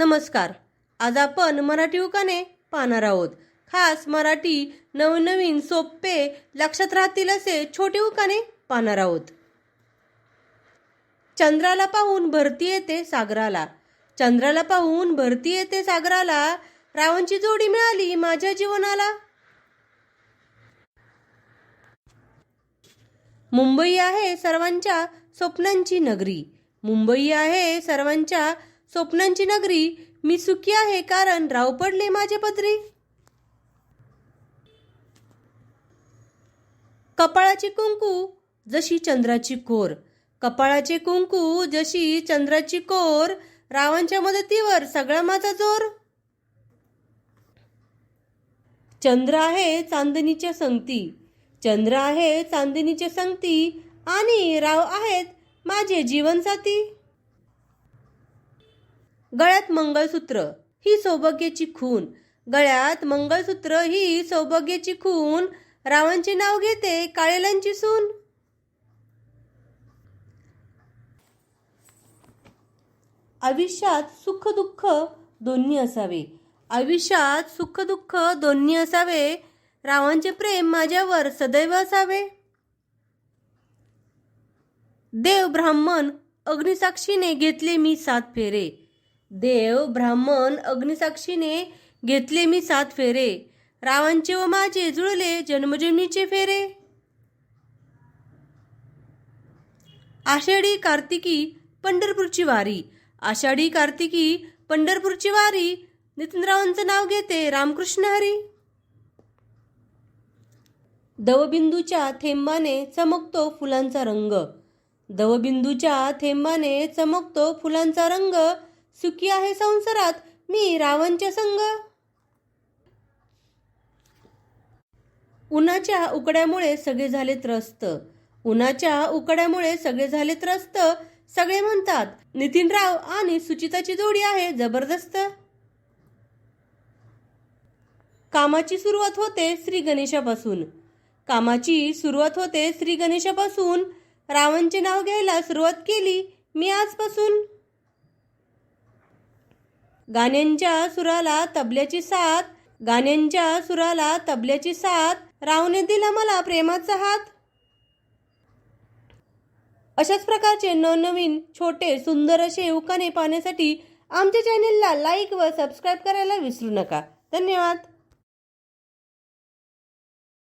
नमस्कार. आज आपण मराठी उकाने पाहणार आहोत. खास मराठी नवनवीन सोपे लक्षात राहतील असे छोटे उकाने पाहणार आहोत. चंद्राला पाहून भरती येते सागराला. चंद्राला पाहून भरती येते सागराला. रावणची जोडी मिळाली माझ्या जीवनाला. मुंबई आहे सर्वांच्या स्वप्नांची नगरी. मुंबई आहे सर्वांच्या स्वप्नांची नगरी मी सुखी आहे कारण राव पडले माझे पदरी. कपाळाची कुंकू जशी चंद्राची कोर. कपाळाचे कुंकू जशी चंद्राची कोर. रावांच्या मदतीवर सगळा माझा जोर. चंद्र आहे चांदणीच्या संगती. चंद्र आहे चांदणीच्या संगती. आणि राव आहेत माझे जीवनसाथी. गळ्यात मंगळसूत्र ही सौभाग्याची खून. गळ्यात मंगळसूत्र ही सौभाग्याची खून. रावांचे नाव घेते काळेलांची सून. आयुष्यात सुख दुःख दोन्ही असावे. आयुष्यात सुख दुःख दोन्ही असावे. रावांचे प्रेम माझ्यावर सदैव असावे. देव ब्राह्मण अग्निसाक्षीने घेतले मी सात फेरे. देव ब्राह्मण अग्निसाक्षीने घेतले मी सात फेरे. रावांचे व माझे जुळले जन्मजन्मीचे फेरे. आषाढी कार्तिकी पंढरपूरची वारी. आषाढी कार्तिकी पंढरपूरची वारी. नितीनरावांचं नाव घेते रामकृष्ण हरी. दवबिंदूच्या थेंबाने चमकतो फुलांचा रंग. दवबिंदूच्या थेंबाने चमकतो फुलांचा रंग. सुखी आहे संसारात मी रावणच्या संग. उन्हाच्या उकड्यामुळे सगळे झाले त्रस्त. उन्हाच्या उकड्यामुळे सगळे झाले त्रस्त. सगळे म्हणतात नितीनराव आणि सुचिताची जोडी आहे जबरदस्त. कामाची सुरुवात होते श्री गणेशापासून. कामाची सुरुवात होते श्री गणेशापासून. रावणचे नाव घ्यायला सुरुवात केली मी आजपासून. गाण्यांच्या सुराला तबल्याची साथ गाण्यांच्या सुराला तबल्याची साथ रावने दिला मला प्रेमाचा हात. अशाच प्रकारचे नवनवीन छोटे सुंदर असे उकाने पाहण्यासाठी आमच्या चॅनेलला लाईक व सबस्क्राईब करायला विसरू नका. धन्यवाद.